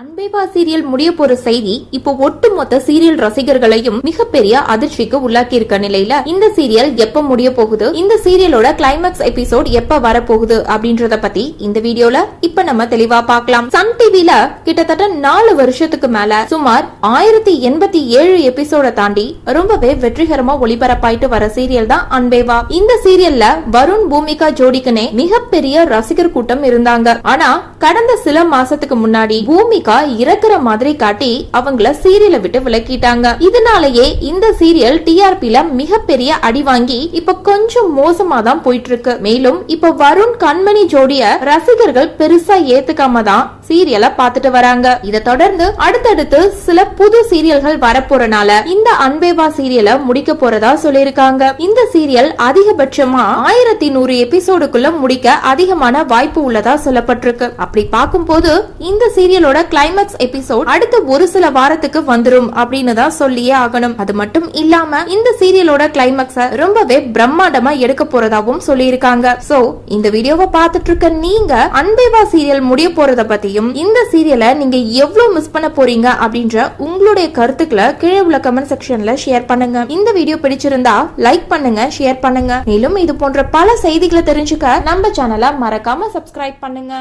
அன்பேவா serial முடிய போற செய்தி இப்போ ஒட்டுமொத்த சீரியல் ரசிகர்களையும் மிகப்பெரிய அதிர்ச்சிக்கு உள்ளாக்கி இருக்க நிலையில இந்த சீரியல் எப்ப முடிய போகுது? இந்த சீரியலோட கிளைமேக்ஸ் எபிசோட் எப்ப வரப்போகுது அப்படின்றத பத்தி இந்த வீடியோல இப்ப நம்ம தெளிவா பார்க்கலாம். சன் டிவில கிட்டத்தட்ட நாலு வருஷத்துக்கு மேல சுமார் ஆயிரத்தி எண்பத்தி ஏழு எபிசோட தாண்டி ரொம்பவே வெற்றிகரமா ஒளிபரப்பாயிட்டு வர சீரியல் தான் அன்பேவா. இந்த சீரியல்ல வருண் பூமிகா ஜோடிக்குனே மிகப்பெரிய ரசிகர் கூட்டம் இருந்தாங்க. ஆனா கடந்த சில மாசத்துக்கு முன்னாடி பூமிகா இறக்குற மாதிரி காட்டி அவங்கள சீரியலை விட்டு விலக்கிட்டாங்க. இதனாலேயே இந்த சீரியல் டிஆர்பில மிகப்பெரிய அடி வாங்கி இப்ப கொஞ்சம் மோசமா தான் போயிட்டு இருக்கு மேலும் இப்ப வருண் கண்மணி ஜோடிய ரசிகர்கள் பெருசா ஏத்துக்காம தான் சீரியலை பார்த்துட்டு வராங்க. இதை தொடர்ந்து அடுத்தடுத்து சில புது சீரியல்கள் வரப்போறனால இந்த அன்பேவா சீரியலை முடிக்க போறதா சொல்லியிருக்காங்க. இந்த சீரியல் அதிகபட்சமா ஆயிரத்தி நூறு எபிசோடுக்குள்ள முடிக்க அதிகமான வாய்ப்பு உள்ளதா சொல்லப்பட்டிருக்கு. அப்படி பார்க்கும்போது இந்த சீரியலோட கிளைமேக்ஸ் எபிசோட் அடுத்த ஒரு சில வாரத்துக்கு வந்துரும் அப்படின்னு தான் சொல்லியே ஆகணும். அது மட்டும் இல்லாம இந்த சீரியலோட கிளைமேக்ஸ ரொம்பவே பிரம்மாண்டமா எடுக்க போறதாவும் சொல்லியிருக்காங்க. சோ இந்த வீடியோவை பார்த்துட்டு இருக்க நீங்க அன்பேவா சீரியல் முடிய போறத பத்தியும் இந்த சீரியலை நீங்க எவ்வளவு மிஸ் பண்ண போறீங்க அப்படின்ற உங்களுடைய கருத்துக்களை கீழே உள்ள கமெண்ட் செக்ஷன்ல ஷேர் பண்ணுங்க. இந்த வீடியோ பிடிச்சிருந்தா லைக் பண்ணுங்க ஷேர் பண்ணுங்க. மேலும் இது போன்ற பல செய்திகளை தெரிஞ்சுக்க நம்ம சேனலை மறக்காம சப்ஸ்கிரைப் பண்ணுங்க.